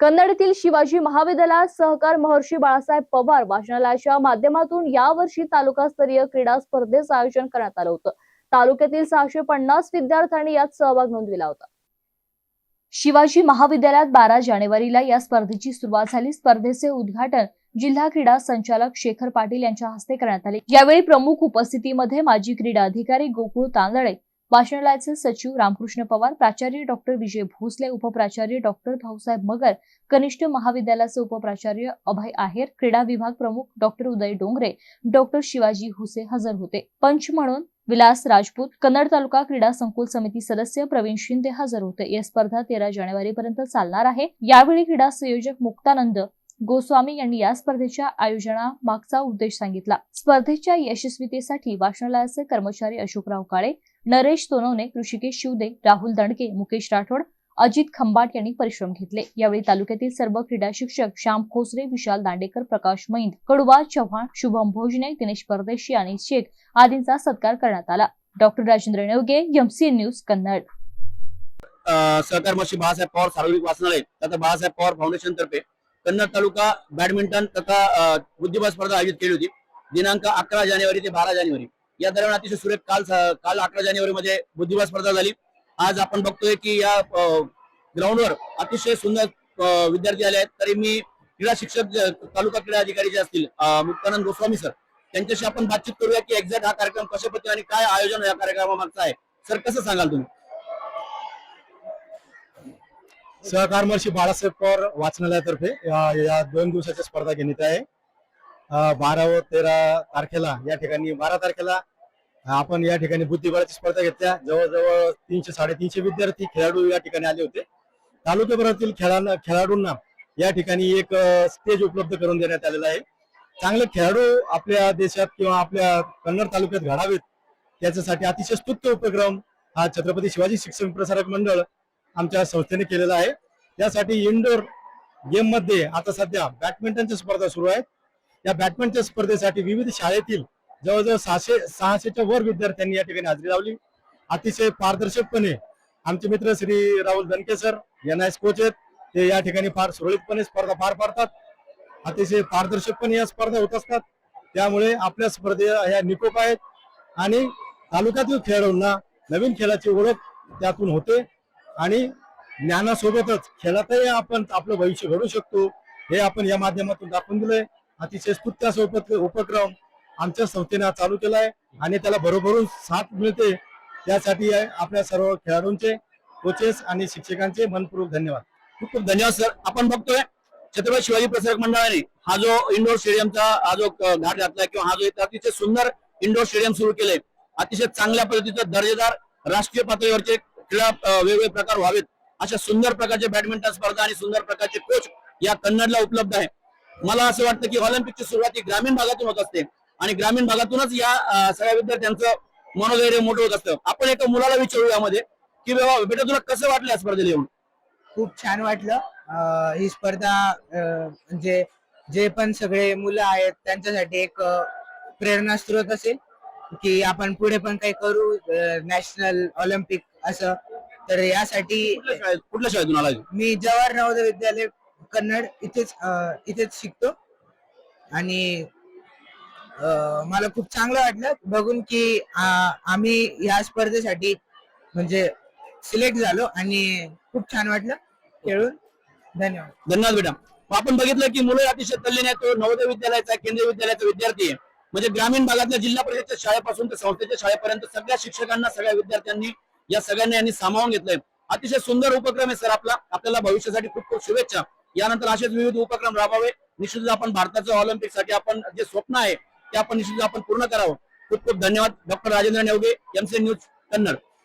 कन्नडतील शिवाजी महाविद्यालयात सहकार महर्षी बाळासाहेब पवार वाचनालयाच्या माध्यमातून यावर्षी तालुकास्तरीय क्रीडा स्पर्धेचं आयोजन करण्यात आलं होतं. तालुक्यातील सहाशे पन्नास विद्यार्थ्यांनी यात सहभाग नोंदविला होता. शिवाजी महाविद्यालयात बारा जानेवारीला या स्पर्धेची सुरुवात झाली. स्पर्धेचे उद्घाटन जिल्हा क्रीडा संचालक शेखर पाटील यांच्या हस्ते करण्यात आले. यावेळी प्रमुख उपस्थितीमध्ये माजी क्रीडा अधिकारी गोकुळ तांदळे वाचनालयाचे सचिव रामकृष्ण पवार प्राचार्य डॉक्टर विजय भोसले उपप्राचार्य डॉक्टर भाऊसाहेब मगर कनिष्ठ महाविद्यालयाचे उपप्राचार्य अभय आहेर क्रीडा विभाग प्रमुख डॉक्टर उदय डोंगरे डॉक्टर शिवाजी हुसे हजर होते. पंच म्हणून विलास राजपूत कन्नड तालुका क्रीडा संकुल समिती सदस्य प्रवीण शिंदे हजर होते. या स्पर्धा तेरा जानेवारीपर्यंत चालणार आहे. यावेळी क्रीडा संयोजक मुक्तानंद गोस्वामी यांनी या स्पर्धेच्या आयोजना मागचा उद्देश सांगितला. स्पर्धेच्या यशस्वीतेसाठी वाचनालयाचे कर्मचारी अशोकराव काळे नरेश सोनवणे ऋषिकेश शिवदे राहुल दणके मुकेश राठोड अजित खंबाट यांनी परिश्रम घेतले. यावेळी तालुक्यातील सर्व क्रीडा शिक्षक श्याम खोसरे विशाल दांडेकर प्रकाश मैंद कडुबा चव्हाण शुभम भोजने दिनेश परदेशी आणि शेख आदींचा सत्कार करण्यात आला. Doctor Rajendra Navge MCN news Kannad. अ, सहकार मशी बाळासाहेब पवार सार्वजनिक वाचनालय तथा बाळासाहेब पवार फाउंडेशन तर्फे कन्नड तालुका बॅडमिंटन तथा बुद्धिबळ स्पर्धा आयोजित केली होती. दिनांक अकरा जानेवारी ते बारा जानेवारी. या दरम्यान अतिशय सुरेख काल काल अकरा जानेवारी मध्ये बुद्धिबळ स्पर्धा झाली. आज आपण बघतोय की या ग्राउंडवर अतिशय सुंदर विद्यार्थी आले आहेत. तरी मी क्रीडा शिक्षक तालुका क्रीडा अधिकारी जे असतील मुक्तानंद गोस्वामी सर त्यांच्याशी आपण बातचीत करूया की एक्झॅक्ट हा कार्यक्रम कशा पद्धतीने आणि काय आयोजन या कार्यक्रमामागचं आहे. सर कसं सांगाल तुम्ही? सहकार महर्षी बाळासाहेब पवार वाचनालयातर्फे या दोन दिवसाच्या स्पर्धा घेण्यात आहे. बारा व तेरा तारखेला या ठिकाणी बारा तारखेला आपण या ठिकाणी बुद्धिबळाची स्पर्धा घेतल्या. जवळजवळ तीनशे साडेतीनशे विद्यार्थी खेळाडू या ठिकाणी आले होते. तालुक्याभरातील खेळा खेळाडूंना या ठिकाणी एक स्टेज उपलब्ध करून देण्यात आलेला आहे. चांगले खेळाडू आपल्या देशात किंवा आपल्या कन्नड तालुक्यात घडावेत त्याच्यासाठी अतिशय स्तुत्य उपक्रम हा छत्रपती शिवाजी शिक्षण प्रसारक मंडळ आमच्या संस्थेने केलेला आहे. त्यासाठी इंडोर गेममध्ये आता सध्या बॅडमिंटनच्या स्पर्धा सुरू आहेत. या बॅडमिंटन स्पर्धेसाठी विविध शाळेतील जवळजवळ सहाशे सहाशेच्या वर विद्यार्थ्यांनी या ठिकाणी हजेरी लावली. अतिशय पारदर्शकपणे आमचे मित्र Shri Rahul Danke sir N I coach आहेत. ते या ठिकाणी फार सुरळीतपणे स्पर्धा पार पाडतात. अतिशय पारदर्शकपणे या स्पर्धा होत असतात. त्यामुळे आपल्या स्पर्धे ह्या निकोप आहेत. आणि तालुक्यातील खेळाडूंना नवीन खेळाची ओळख त्यातून होते. आणि ज्ञानासोबतच खेळातही आपण आपलं भविष्य घडू शकतो हे आपण या माध्यमातून दाखवून दिलंय. अतिशय स्तुत्य असं उप- उपक्रम आमच्या संस्थेने चालू केला आहे आणि त्याला भरभरून साथ मिळते त्यासाठी आपल्या सर्व खेळाडूंचे कोचेस आणि शिक्षकांचे मनपूर्वक धन्यवाद. खूप खूप धन्यवाद सर आपण बघतोय छत्रपती शिवाजी प्रसारक मंडळाने हा जो इंडोर स्टेडियमचा हा जो घाट घातला किंवा हा जो अतिशय सुंदर इंडोर स्टेडियम सुरू केले अतिशय चांगल्या पद्धतीचं दर्जेदार राष्ट्रीय पातळीवरचे क्रीडा वेगवेगळे प्रकार व्हावेत अशा सुंदर प्रकारचे बॅडमिंटन स्पर्धा आणि सुंदर प्रकारचे कोच या कन्नडला उपलब्ध आहे. मला असं वाटतं की ऑलिम्पिकची सुरुवात ही ग्रामीण भागातून होत असते. आणि ग्रामीण भागातूनच या सगळ्या विद्यार्थ्यांचं मनोधैर्य मोठं होत असतं. आपण एका मुलाला विचारू यामध्ये की बाबा बेटा तुला कसं वाटलं या स्पर्धेला येऊन? खूप छान वाटलं. ही स्पर्धा म्हणजे जे पण सगळे मुलं आहेत त्यांच्यासाठी एक अं, प्रेरणास्त्रोत असेल की आपण पुढे पण काही करू नॅशनल ऑलिम्पिक असं. तर यासाठी कुठल्या शाळेतून आला मी जवाहर नवोदय विद्यालय कन्नड इथेच इथेच शिकतो. आणि मला खूप चांगलं वाटलं बघून की आम्ही या स्पर्धेसाठी म्हणजे सिलेक्ट झालो आणि खूप छान वाटलं खेळून. धन्यवाद. धन्यवाद बेटा आपण बघितलं की मुलं अतिशय तल्लीन आहेत. तो नवोदय विद्यालयाचा केंद्रीय विद्यालयाचा विद्यार्थी आहे. म्हणजे ग्रामीण भागातल्या जिल्हा परिषदच्या शाळेपासून ते संस्थेच्या शाळेपर्यंत सगळ्या शिक्षकांना सगळ्या विद्यार्थ्यांनी या सगळ्यांनी यांनी सामावून घेतलंय. अतिशय सुंदर उपक्रम आहे सर आपला. आपल्याला भविष्यासाठी खूप खूप शुभेच्छा. यानंतर असेच विविध उपक्रम राबवावे. निश्चितच आपण भारताचं ऑलिम्पिकसाठी आपण जे स्वप्न आहे ते आपण निश्चित आपण पूर्ण करावं. खूप खूप धन्यवाद. Doctor Rajendra Navge MC news Kannad